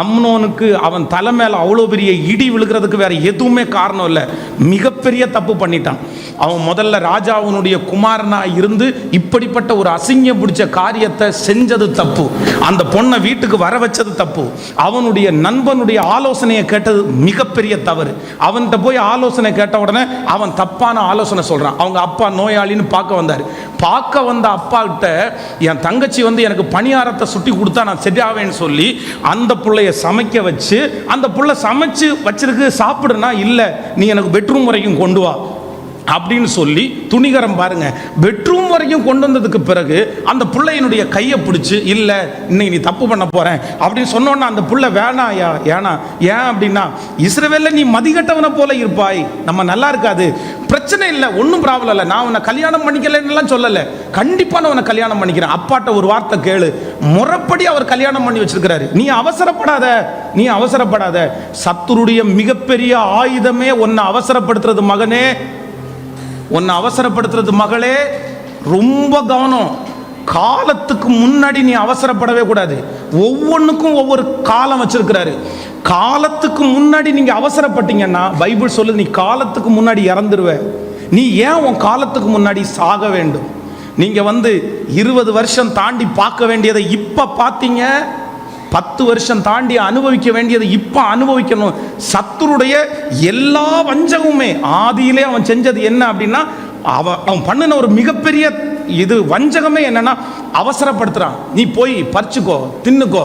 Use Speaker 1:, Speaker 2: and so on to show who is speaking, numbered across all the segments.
Speaker 1: அம்னோனுக்கு அவன் தலை மேலே அவ்வளோ பெரிய இடி விழுகிறதுக்கு வேற எதுவுமே காரணம் இல்லை. மிகப்பெரிய தப்பு பண்ணிட்டான். அவன் முதல்ல ராஜாவுனுடைய குமாரனா இருந்து இப்படிப்பட்ட ஒரு அசிங்கம் பிடிச்ச காரியத்தை செஞ்சது தப்பு. அந்த பொண்ணை வீட்டுக்கு வர வச்சது தப்பு. அவனுடைய நண்பனுடைய ஆலோசனையை கேட்டது மிகப்பெரிய தவறு. அவன்கிட்ட போய் ஆலோசனை கேட்ட உடனே அவன் தப்பான ஆலோசனை சொல்கிறான் அவங்க அப்பா நோயாளின்னு பார்க்க வந்தார். பார்க்க வந்த அப்பாக்கிட்ட என் தங்கச்சி வந்து எனக்கு பணியாரத்தை சுட்டி கொடுத்தா நான் சரியாவேன்னு சொல்லி அந்த பிள்ளைய சமைக்க வச்சு அந்த புள்ள சமைச்சு வச்சிருக்கு சாப்பிடுனா இல்லை நீ எனக்கு பெட்ரூம் வரைக்கும் கொண்டு வா. அப்படின்னு சொல்லி துணிகரம் பாருங்க. பெட்ரூம் வரைக்கும் கொண்டு வந்ததுக்கு பிறகு அந்த பிள்ளையினுடைய கையை பிடிச்சி இல்லை இன்னைக்கு நீ தப்பு பண்ண போறேன். அப்படின்னு சொன்னோன்னா அந்த புள்ள வேணாயா ஏனா ஏன் அப்படின்னா இஸ்ரவேல நீ மதிகட்டவனை போல இருப்பாய். நம்ம நல்லா இருக்காது. பிரச்சனை இல்லை ஒன்றும் ப்ராப்ளம் இல்லை. நான் உன்னை கல்யாணம் பண்ணிக்கலன்னுலாம் சொல்லலை. கண்டிப்பாக நான் உன்னை கல்யாணம் பண்ணிக்கிறேன். அப்பாட்ட ஒரு வார்த்தை கேளு. முறைப்படி அவர் கல்யாணம் பண்ணி வச்சிருக்கிறாரு. நீ அவசரப்படாத. நீ அவசரப்படாத. சத்துருடைய மிகப்பெரிய ஆயுதமே உன்னை அவசரப்படுத்துறது மகனே. உன்னை அவசரப்படுத்துறது மகளே ரொம்ப கவனம். காலத்துக்கு முன்னாடி நீ அவசரப்படவே கூடாது. ஒவ்வொன்றுக்கும் ஒவ்வொரு காலம் வச்சிருக்கிறாரு. காலத்துக்கு முன்னாடி நீங்கள் அவசரப்பட்டீங்கன்னா பைபிள் சொல்லுது நீ காலத்துக்கு முன்னாடி இறந்துருவ. நீ ஏன் உன் காலத்துக்கு முன்னாடி சாக வேண்டும்? நீங்கள் வந்து இருபது வருஷம் தாண்டி பார்க்க வேண்டியதை இப்போ பார்த்தீங்க பத்து வருஷம் தாண்டி அனுபவிக்க வேண்டியது இப்போ அனுபவிக்கணும். சத்துருடைய எல்லா வஞ்சகமுமே ஆதியிலே அவன் செஞ்சது என்ன அப்படின்னா அவன் அவன் பண்ணின ஒரு மிகப்பெரிய இது வஞ்சகமே என்னன்னா அவசரப்படுத்துறான். நீ போய் பறிச்சுக்கோ தின்னுக்கோ.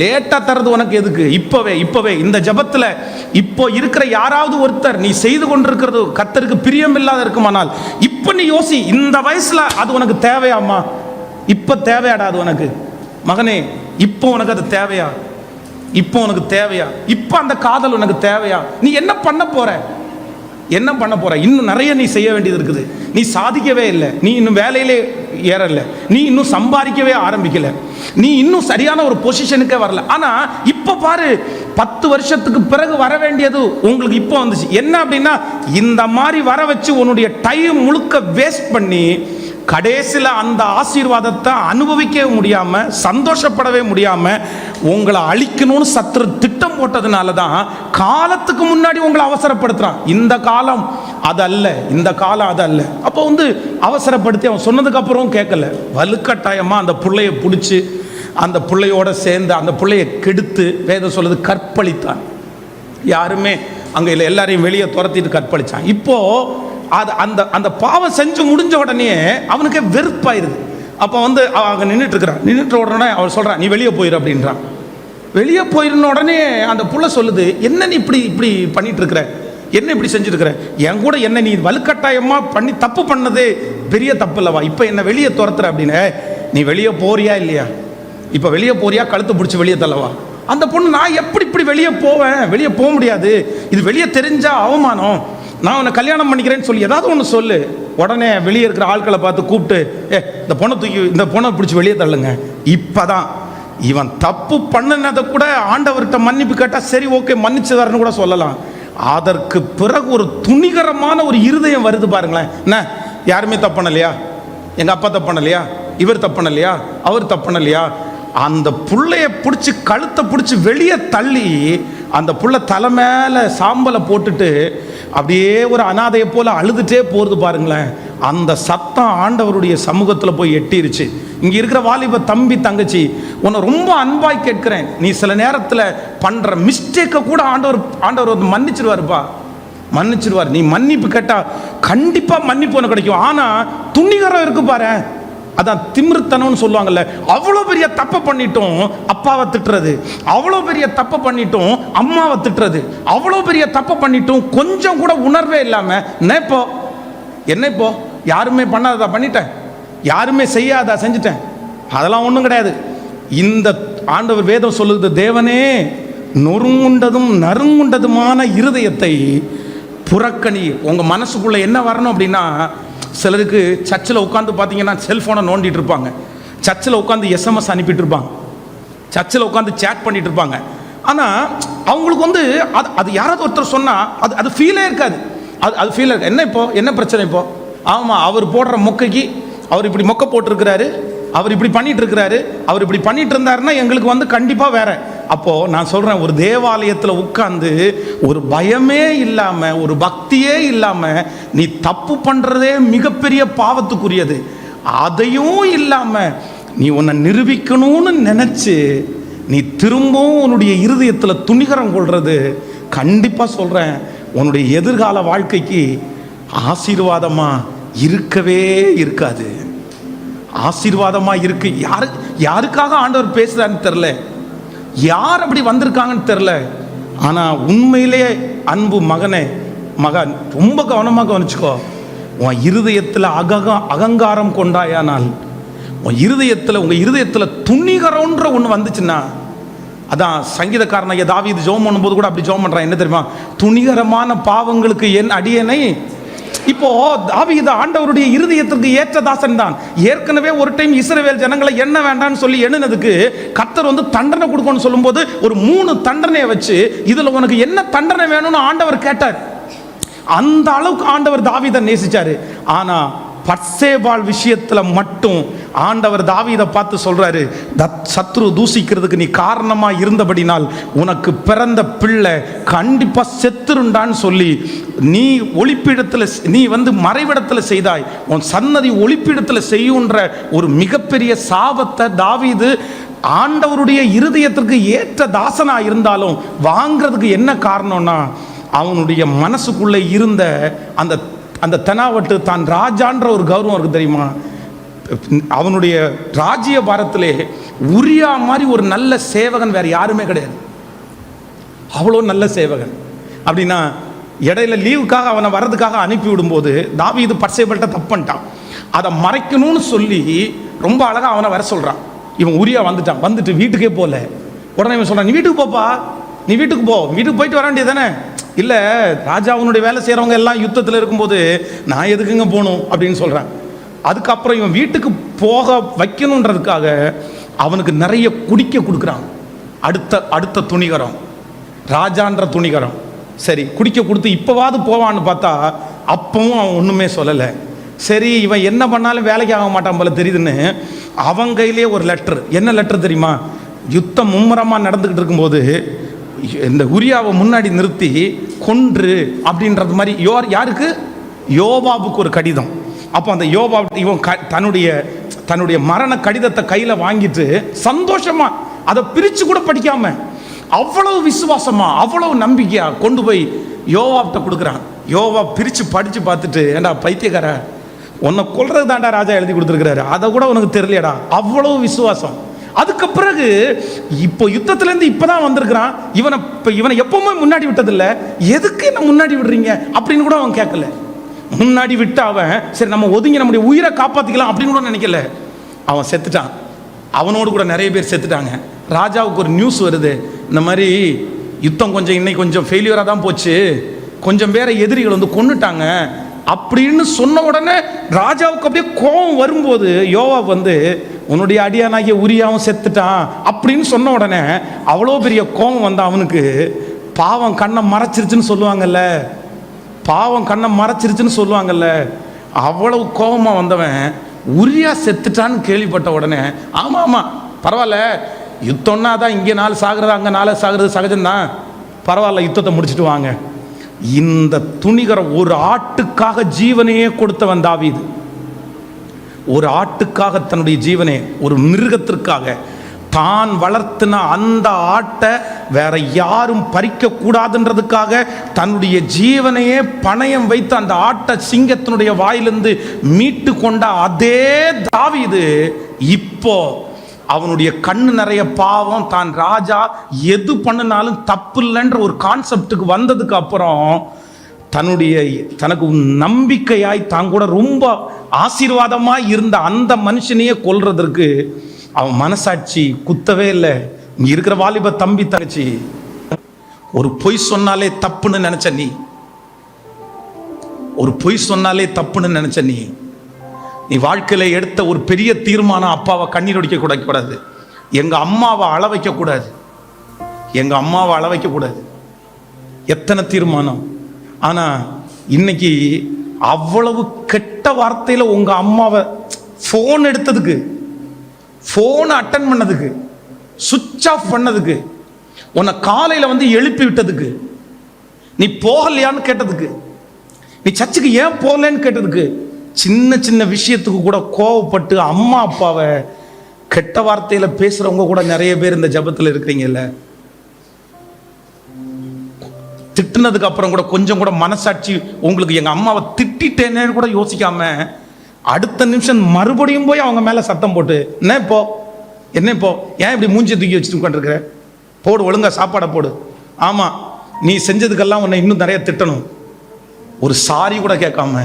Speaker 1: லேட்டாக தர்றது உனக்கு எதுக்கு? இப்போவே இப்போவே. இந்த ஜபத்தில் இப்போ இருக்கிற யாராவது ஒருத்தர் நீ செய்து கொண்டிருக்கிறது கத்தருக்கு பிரியம் இல்லாத இருக்குமானால் இப்போ நீ யோசி இந்த வயசில் அது உனக்கு தேவையாம்மா? இப்போ தேவையாடா அது உனக்கு? மகனே இப்போ உனக்கு அது தேவையா? இப்போ உனக்கு தேவையா? இப்போ அந்த காதல் உனக்கு தேவையா? நீ என்ன பண்ண போற? என்ன பண்ண போற? இன்னும் நிறைய நீ செய்ய வேண்டியது இருக்குது. நீ சாதிக்கவே இல்லை. நீ இன்னும் வேலையிலே ஏறல. நீ இன்னும் சம்பாதிக்கவே ஆரம்பிக்கல. நீ இன்னும் சரியான ஒரு பொசிஷனுக்கே வரல. ஆனா இப்ப பாரு பத்து வருஷத்துக்கு பிறகு வர வேண்டியது உங்களுக்கு இப்போ வந்துச்சு. என்ன அப்படின்னா இந்த மாதிரி வர வச்சு உன்னுடைய டைம் முழுக்க வேஸ்ட் பண்ணி கடைசியில் அந்த ஆசீர்வாதத்தை அனுபவிக்கவே முடியாமல் சந்தோஷப்படவே முடியாமல் உங்களை அழிக்கணும்னு சத்துரு திட்டம் போட்டதுனால தான் காலத்துக்கு முன்னாடி உங்களை அவசரப்படுத்துகிறான் இந்த காலம் அது அல்ல இந்த காலம் அது அல்ல அப்போ வந்து அவசரப்படுத்தி அவன் சொன்னதுக்கப்புறம் கேட்கல. வலுக்கட்டாயமாக அந்த பிள்ளைய பிடிச்சி அந்த பிள்ளையோட சேர்ந்து அந்த பிள்ளைய கெடுத்து வேதம் சொல்லுது கற்பழித்தான். யாருமே அங்கே இல்லை எல்லாரையும் வெளியே துரத்திட்டு கற்பழித்தான் இப்போது அது அந்த அந்த பாவம் செஞ்சு முடிஞ்ச உடனே அவனுக்கே வெறுப்பாயிருது. அப்போ வந்து அவன் அங்கே நின்றுட்டு இருக்கிறான் நின்றுட்டு உடனே அவன் சொல்கிறான் நீ வெளியே போயிரு அப்படின்றான். வெளியே போயிருந்த உடனே அந்த புள்ள சொல்லுது என்ன நீ இப்படி இப்படி பண்ணிட்டு இருக்கிற என்ன இப்படி செஞ்சுருக்கிற என் கூட என்ன நீ வலுக்கட்டாயமாக பண்ணி தப்பு பண்ணது பெரிய தப்பு இல்லவா இப்போ என்ன வெளியே துரத்துற அப்படின்னு நீ வெளியே போறியா இல்லையா? இப்போ வெளியே போறியா? கழுத்து பிடிச்சி வெளியே தள்ளவா? அந்த பொண்ணு நான் எப்படி இப்படி வெளியே போவேன்? வெளியே போக முடியாது. இது வெளியே தெரிஞ்சால் அவமானம். நான் உன்னை கல்யாணம் பண்ணிக்கிறேன்னு சொல்லி ஏதாவது ஒன்று சொல்லு. உடனே வெளியே இருக்கிற ஆட்களை பார்த்து கூப்பிட்டு ஏ இந்த பொண்ணை தூக்கி இந்த பொண்ணை பிடிச்சி வெளியே தள்ளுங்க. இப்பதான் இவன் தப்பு பண்ணினதை கூட ஆண்டவர்கிட்ட மன்னிப்பு கேட்டால் சரி ஓகே மன்னிச்சதாருன்னு கூட சொல்லலாம். அதற்கு பிறகு ஒரு துணிகரமான ஒரு இருதயம் வருது பாருங்களேன். என்ன? யாருமே தப்பணலையா எங்கள் அப்பா தப்பணலையா இவர் தப்பணலையா அவர் தப்பணலையா அந்த புள்ளைய பிடிச்சி கழுத்தை பிடிச்சி வெளியே தள்ளி அந்த புள்ள தலை மேலே சாம்பலை போட்டுட்டு அப்படியே ஒரு அனாதையை போல அழுதுட்டே போகிறது பாருங்களேன். அந்த சத்தம் ஆண்டவருடைய சமூகத்தில் போய் எட்டிருச்சு. இங்கே இருக்கிற வாலிப தம்பி தங்கச்சி உன்னை ரொம்ப அன்பாய் கேட்கிறேன். நீ சில நேரத்தில் பண்ணுற மிஸ்டேக்கை கூட ஆண்டவர் ஆண்டவர் வந்து மன்னிச்சிருவாருப்பா. மன்னிச்சிருவார். நீ மன்னிப்பு கேட்டால் கண்டிப்பாக மன்னிப்பு உனக்கு கிடைக்கும். ஆனால் துணிகரம் இருக்கு பாரு அதான் திமிருத்தனம்னு சொல்லுவாங்கல்ல அவ்வளோ பெரிய தப்பை பண்ணிட்டோம் அப்பாவை திட்டுறது. அவ்வளோ பெரிய தப்பை பண்ணிட்டோம் அம்மாவை திட்டுறது. அவ்வளோ பெரிய தப்பை பண்ணிட்டோம் கொஞ்சம் கூட உணர்வே இல்லாமல் என்ன இப்போ? என்ன இப்போ? யாருமே பண்ணாததா பண்ணிட்டேன். யாருமே செய்யாதா செஞ்சுட்டேன். அதெல்லாம் ஒன்றும் கிடையாது. இந்த ஆண்டவர் வேதம் சொல்லுது தேவனே நொறுங்குண்டதும் நறுங்குண்டதுமான இருதயத்தை புறக்கணி. உங்கள் மனசுக்குள்ளே என்ன வரணும் அப்படின்னா சிலருக்கு சர்ச்சில் உட்காந்து பார்த்தீங்கன்னா செல்ஃபோனை நோண்டிட்டு இருப்பாங்க. சர்ச்சில் உட்காந்து எஸ்எம்எஸ் அனுப்பிட்டு இருப்பாங்க. சர்ச்சில் உட்காந்து சேட் பண்ணிட்டு இருப்பாங்க. ஆனால் அவங்களுக்கு வந்து அது அது யாராவது ஒருத்தர் சொன்னால் அது அது ஃபீலே இருக்காது. அது அது ஃபீல் இருக்கு என்ன இப்போ என்ன பிரச்சனை இப்போ? ஆமாம் அவர் போடுற மொக்கைக்கு அவர் இப்படி மொக்கை போட்டிருக்கிறாரு. அவர் இப்படி பண்ணிட்டு இருக்கிறாரு அவர் இப்படி பண்ணிட்டு இருந்தாருன்னா எங்களுக்கு வந்து கண்டிப்பாக வேற. அப்போது நான் சொல்கிறேன் ஒரு தேவாலயத்தில் உட்காந்து ஒரு பயமே இல்லாமல் ஒரு பக்தியே இல்லாமல் நீ தப்பு பண்ணுறதே மிகப்பெரிய பாவத்துக்குரியது. அதையும் இல்லாமல் நீ உன்னை நிரூபிக்கணும்னு நினச்சி நீ திரும்பவும் உன்னுடைய இருதயத்தில் துணிகரம் கொள்வது கண்டிப்பாக சொல்கிறேன் உன்னுடைய எதிர்கால வாழ்க்கைக்கு ஆசீர்வாதமாக இருக்கவே இருக்காது. ஆசீர்வாதமாக இருக்கு. யாரு யாருக்காக ஆண்டவர் பேசுகிறான்னு தெரில யார் அப்படி வந்திருக்காங்கன்னு தெரில ஆனால் உண்மையிலேயே அன்பு மகனே மகன் ரொம்ப கவனமாக கவனிச்சுக்கோ. உன் இருதயத்தில் அகக அகங்காரம் கொண்டாயானால் உன் இருதயத்தில் உங்கள் இருதயத்தில் துணிகரம்ன்ற ஒன்று வந்துச்சுன்னா அதான் சங்கீதக்காரன் ஐயா இது ஜோம் பண்ணும்போது கூட அப்படி ஜோம் பண்ணுறான் என்ன தெரியுமா? துணிகரமான பாவங்களுக்கு என் அடியனை இப்போ தாவீது ஆண்டவருடைய இருதயத்திற்கு ஏற்ற தாசன் தான் ஏற்கனவே ஒரு டைம் இஸ்ரவேல் ஜனங்களை என்ன வேண்டாம்னு சொல்லி எண்ணினதுக்கு கர்த்தர் வந்து தண்டனை கொடுக்கணும்னு சொல்லும்போது ஒரு மூணு தண்டனையை வச்சு இதில் உனக்கு என்ன தண்டனை வேணும்னு ஆண்டவர் கேட்டார். அந்த அளவுக்கு ஆண்டவர் தாவீதை நேசிச்சாரு. ஆனா பர்சேபால் விஷயத்துல மட்டும் ஆண்டவர் தாவீதை பார்த்து சொல்றாரு "தத் சத்ரு தூசிக்கிறதுக்கு நீ காரணமா இருந்தபடினால் உனக்கு பிறந்த பிள்ளை கண்டிப்பா செத்துருண்டான்னு சொல்லி நீ ஒளிப்பிடத்தில் நீ வந்து மறைவிடத்தில் செய்தாய் உன் சன்னதி ஒளிப்பிடத்தில் செய்யுன்ற ஒரு மிகப்பெரிய சாபத்தை தாவீது ஆண்டவருடைய இருதயத்திற்கு ஏற்ற தாசனா இருந்தாலும் வாங்குறதுக்கு என்ன காரணம்னா அவனுடைய மனசுக்குள்ளே இருந்த அந்த அந்த தெனாவட்டு தான் ராஜான்ற ஒரு கௌரவம் இருக்கு தெரியுமா? அவனுடைய ராஜ்ய பாரத்திலே உரியா மாதிரி ஒரு நல்ல சேவகன் வேற யாருமே கிடையாது. அவ்வளோ நல்ல சேவகன். அப்படின்னா இடையில லீவுக்காக அவனை வர்றதுக்காக அனுப்பி விடும்போது தாவீது பட்சேபல்ட்ட தப்பு பண்ணிட்டான். அதை மறைக்கணும்னு சொல்லி ரொம்ப அழகாக அவனை வர சொல்கிறான் இவன் உரியா வந்துட்டான். வந்துட்டு வீட்டுக்கே போகல உடனே இவன் சொல்கிறான் நீ வீட்டுக்கு போப்பா. நீ வீட்டுக்கு போ. வீட்டுக்கு போயிட்டு வர வேண்டியது தானே? இல்லை ராஜாவுனுடைய வேலை செய்கிறவங்க எல்லாம் யுத்தத்தில் இருக்கும்போது நான் எதுக்குங்க போகணும்? அப்படின்னு சொல்கிறேன் அதுக்கப்புறம் இவன் வீட்டுக்கு போக வைக்கணுன்றதுக்காக அவனுக்கு நிறைய குடிக்க கொடுக்குறான். அடுத்த அடுத்த துணிகரம். ராஜான்ற துணிகரம். சரி குடிக்க கொடுத்து இப்போவாது போவான்னு பார்த்தா அப்பவும் அவன் ஒன்றுமே சொல்லலை. சரி இவன் என்ன பண்ணாலும் வேலைக்கு ஆக மாட்டான் போல தெரியுதுன்னு அவன் கையிலே ஒரு லெட்டர் என்ன லெட்டர் தெரியுமா? யுத்தம் மும்முரமாக நடந்துக்கிட்டு இருக்கும்போது இந்த உரியாவை முன்னாடி நிறுத்தி கொன்று அப்படின்றது மாதிரி யோர் யாருக்கு? யோபாபுக்கு ஒரு கடிதம். அப்போ அந்த யோபா இவன் க தன்னுடைய தன்னுடைய மரண கடிதத்தை கையில் வாங்கிட்டு சந்தோஷமா அதை பிரித்து கூட படிக்காம அவ்வளவு விசுவாசமா அவ்வளவு நம்பிக்கையா கொண்டு போய் யோவாப்ட்ட கொடுக்குறான். யோவா பிரித்து படித்து பார்த்துட்டு ஏண்டா பைத்தியக்கார உன்னை கொல்றது தாண்டா ராஜா எழுதி கொடுத்துருக்கிறாரு. அதை கூட உனக்கு தெரியலையடா. அவ்வளவு விசுவாசம். அதுக்கு பிறகு இப்போ யுத்தத்துலேருந்து இப்போ தான் வந்திருக்கிறான். இவனை இப்போ இவனை எப்பவுமே முன்னாடி விட்டதில்ல. எதுக்கு என்ன முன்னாடி விடுறீங்க? அப்படின்னு கூட அவன் கேட்கல. முன்னாடி விட்டு அவன் சரி நம்ம ஒதுங்கி நம்முடைய உயிரை காப்பாற்றிக்கலாம் அப்படின்னு கூட நினைக்கல. அவன் செத்துட்டான். அவனோடு கூட நிறைய பேர் செத்துட்டாங்க. ராஜாவுக்கு ஒரு நியூஸ் வருது. இந்த மாதிரி யுத்தம் கொஞ்சம் இன்னைக்கு கொஞ்சம் ஃபெயிலியராக தான் போச்சு. கொஞ்சம் பேரை எதிரிகள் வந்து கொண்டுட்டாங்க அப்படின்னு சொன்ன உடனே ராஜாவுக்கு அப்படியே கோபம் வரும்போது யோவா வந்து உன்னுடைய அடியானாகிய உரியாவும் செத்துட்டான். அப்படின்னு சொன்ன உடனே அவ்வளோ பெரிய கோபம் வந்த அவனுக்கு. பாவம் கண்ணை மறைச்சிருச்சுன்னு சொல்லுவாங்கல்ல. பாவம் கண்ணை மறைச்சிருச்சுன்னு சொல்லுவாங்கல்ல அவ்வளவு கோபமாக வந்தவன் உரியா செத்துட்டான்னு கேள்விப்பட்ட உடனே ஆமாம் ஆமாம் பரவாயில்ல யுத்தம்னா தான் இங்கே நாலு சாகிறது அங்கே நாலு சாகுறது சகஜம்தான். பரவாயில்ல யுத்தத்தை முடிச்சிட்டு வாங்க. இந்த துணிகர ஒரு ஆட்டுக்காக ஜீவனையே கொடுத்தவன் தாவீது. ஒரு ஆட்டுக்காக தன்னுடைய ஜீவனை ஒரு மிருகத்திற்காக தான் வளர்த்தின அந்த ஆட்டை வேற யாரும் பறிக்க கூடாதுன்றதுக்காக தன்னுடைய ஜீவனையே பணயம் வைத்து அந்த ஆட்டை சிங்கத்தினுடைய வாயிலிருந்து மீட்டு கொண்ட அதே தாவிது இப்போ அவனுடைய கண்ணு நிறைய பாவம் தான் ராஜா எது பண்ணினாலும் தப்பு இல்லைன்ற ஒரு கான்செப்டுக்கு வந்ததுக்கு அப்புறம் தன்னுடைய தனக்கு நம்பிக்கையாய் தான் கூட ரொம்ப ஆசீர்வாதமாய் இருந்த அந்த மனுஷனையே கொல்றதற்கு அவன் மனசாட்சி குத்தவே இல்லை. நீ இருக்கிற வாலிப தம்பி தங்கச்சி ஒரு பொய் சொன்னாலே தப்புன்னு நினைச்ச நீ ஒரு பொய் சொன்னாலே தப்புன்னு நினைச்ச நீ நீ வாழ்க்கையில எடுத்த ஒரு பெரிய தீர்மானம் அப்பாவை கண்ணீர் ஒடிக்க கூட கூடாது. எங்க அம்மாவை அள வைக்க கூடாது. எங்க அம்மாவை அள வைக்க கூடாது. எத்தனை தீர்மானம்? ஆனா இன்னைக்கு அவ்வளவு கெட்ட வார்த்தையில உங்க அம்மாவை ஃபோன் எடுத்ததுக்கு ஃபோன் அட்டன் பண்ணதுக்கு சுவிட்ச் ஆஃப் பண்ணதுக்கு உன்னை காலையில் வந்து எழுப்பி விட்டதுக்கு நீ போகலையான்னு கேட்டதுக்கு நீ சர்ச்சுக்கு ஏன் போகலன்னு கேட்டதுக்கு சின்ன சின்ன விஷயத்துக்கு கூட கோவப்பட்டு அம்மா அப்பாவை கெட்ட வார்த்தையில் பேசுகிறவங்க கூட நிறைய பேர் இந்த ஜெபத்தில் இருக்கிறீங்கல்ல. திட்டினதுக்கு அப்புறம் கூட கொஞ்சம் கூட மனசாட்சி உங்களுக்கு எங்கள் அம்மாவை திட்டிட்டேனேன்னு கூட யோசிக்காமல் அடுத்த நிமிஷம் மறுபடியும் போய் அவங்க மேலே சத்தம் போட்டு என்ன இப்போ? என்ன இப்போ? ஏன் இப்படி மூஞ்சி தூக்கி வச்சுட்டு உட்காந்துருக்குற போடு ஒழுங்கா சாப்பாடை போடு. ஆமாம் நீ செஞ்சதுக்கெல்லாம் உன்னை இன்னும் நிறைய திட்டணும். ஒரு சாரி கூட கேட்காம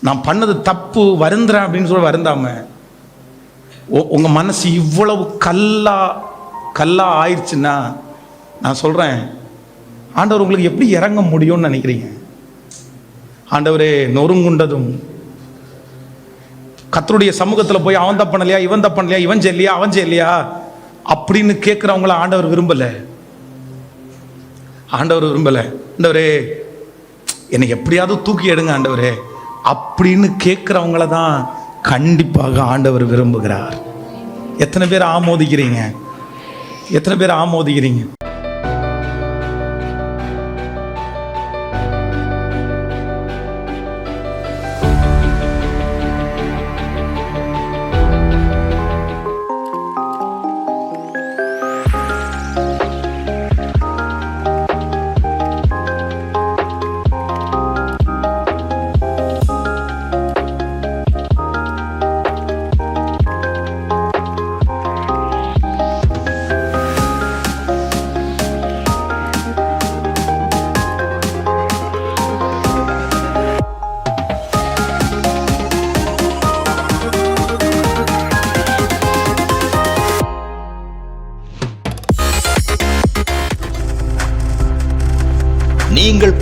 Speaker 1: நான் பண்ணது தப்பு வருந்துறேன் அப்படின்னு சொல்லி வருந்தாம உ- உங்க மனசு இவ்வளவு கல்லா கல்லா ஆயிடுச்சுன்னா நான் சொல்றேன் ஆண்டவர் உங்களுக்கு எப்படி இறங்க முடியும்னு நினைக்கிறீங்க? ஆண்டவரே நொறுங்குண்டதும் கத்தருடைய சமூகத்தில் போய் அவன் தப்பு பண்ணலையா இவன் தப்பு பண்ணலையா இவன் செய்யலையா அவன் செய்யலையா அப்படின்னு கேட்குறவங்கள ஆண்டவர் விரும்பலை. ஆண்டவர் விரும்பலை. ஆண்டவரே என்னை எப்படியாவது தூக்கி எடுங்க ஆண்டவரே. அப்படின்னு கேட்குறவங்கள தான் கண்டிப்பாக ஆண்டவர் விரும்புகிறார். எத்தனை பேர் ஆமோதிக்கிறீங்க? எத்தனை பேர் ஆமோதிக்கிறீங்க?